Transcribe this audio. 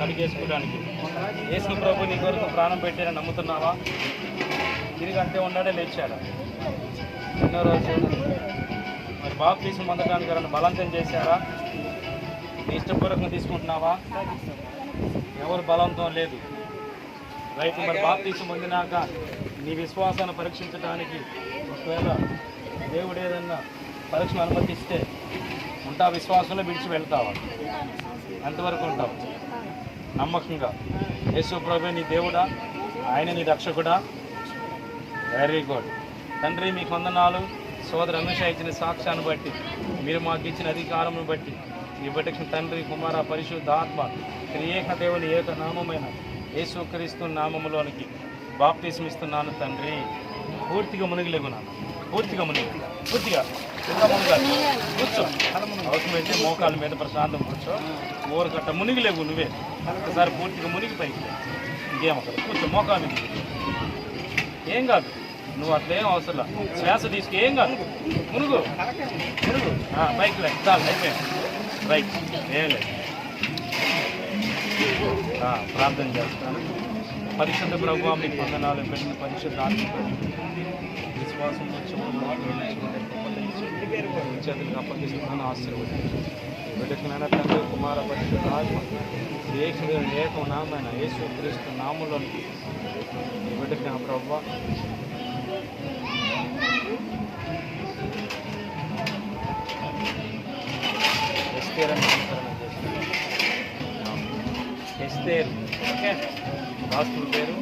కలిగేసుకోవడానికి యేసు ప్రభు నీ కొరకు ప్రాణం పెట్టారని నమ్ముతున్నావా? తిరిగంటే అంతే ఉన్నాడే లేచాడు. ఎన్నో రోజు మరి బాప్తీసం పొందడానికి ఎవరైనా బలవంతం చేశారా? నీ ఇష్టపూర్వకంగా తీసుకుంటున్నావా? ఎవరు బలవంతం లేదు. రైతు మరి బాప్తీసం పొందినాక నీ విశ్వాసాన్ని పరీక్షించడానికి ఒకవేళ దేవుడు ఏదన్నా పరీక్షను అనుమతిస్తే ఉంటా విశ్వాసంలో విడిచి వెళ్తావా? ఎంతవరకు ఉంటావు. నమ్మకంగా. యేసు ప్రభు నీ దేవుడా ఆయన నీ రక్షకుడా. వెరీ గుడ్ తండ్రి మీకు వందనాలు. సోదరు రమేష్ ఇచ్చిన సాక్ష్యాన్ని బట్టి మీరు మాకు ఇచ్చిన అధికారమును బట్టి ఈ బిడ్డకి తండ్రి కుమార పరిశుద్ధ ఆత్మ త్రియేక దేవుని ఏక నామమైన యేసుక్రీస్తు నామములోనికి బాప్తీసం ఇస్తున్నాను తండ్రి. పూర్తిగా మునిగిలేగున్నాను పూర్తిగా మునిగి పూర్తిగా. ఇంకా మునగాలి కూర్చో. అవసరమైతే మోకాల మీద ప్రశాంతం కూర్చో. ఊరకట్ట మునిగిలేవు నువ్వే. ఒకసారి పూర్తిగా మునిగి పైకి ఇంకేం అక్కడ కూర్చో మోకాలు మీద ఏం కాదు. నువ్వు అట్లేం అవసరం శ్వాస తీసుకు. ఏం కాదు. మునుగు. మునుగు. బైక్ పైకి చాలు అయిపోయింది. రైట్. ఏం లేదు. ప్రార్థన చేస్తాను. పరిశుద్ధ ప్రభావం మీకు వందనాలు పెట్టిన పరిశుద్ధ ఆత్మ విశ్వాసం చేతులకు అప్పగిస్తున్నాను ఆశీర్వదించు బిడ్డకినైనా తండ్రి కుమార పరిశుద్ధ ఆత్మ ఏక ఏకం నామైన యేసు క్రీస్తు నామంలోనికి ఈ బిడ్డకి నా termo. Ok? É. Vasco Ribeiro.